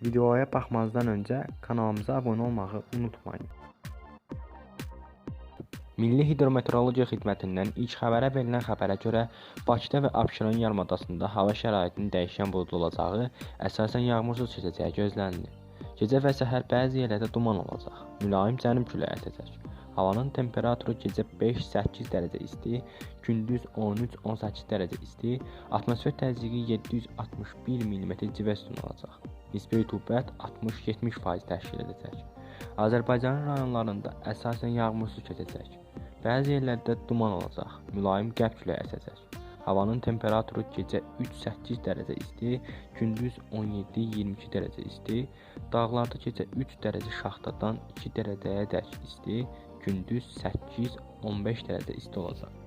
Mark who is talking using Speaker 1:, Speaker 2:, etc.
Speaker 1: Videoya baxmazdan öncə kanalımıza abunə olmağı unutmayın. Milli Hidrometeorologiya Xidmətindən ilk xəbərə verilən xəbərə görə Bakıda və Abşeron yarımadasında hava şəraitinin dəyişkən buludlu olacağı, əsasən yağmursuz keçəcəyi gözlənilir. Gecə və səhər bəzi yerlərdə duman olacaq. Mülayim cənub küləyi əsəcək. Havanın temperaturu gecə 5-8 dərəcə isti, gündüz 13-18 dərəcə isti, atmosfer təzyiqi 761 mm civə sütunu olacaq. Nisbi rütubət 60-70% təşkil edəcək. Azərbaycanın rayonlarında əsasən yağmursuz keçəcək. Bəzi yerlərdə duman olacaq. Mülayim qərb küləyi əsəcək. Havanın temperaturu gecə 3-8 dərəcə isti, gündüz 17-22 dərəcə isti, dağlarda gecə 3 dərəcə şaxtadan 2 dərəcəyə dək isti, gündüz 8-15 dərəcə isti olacaq.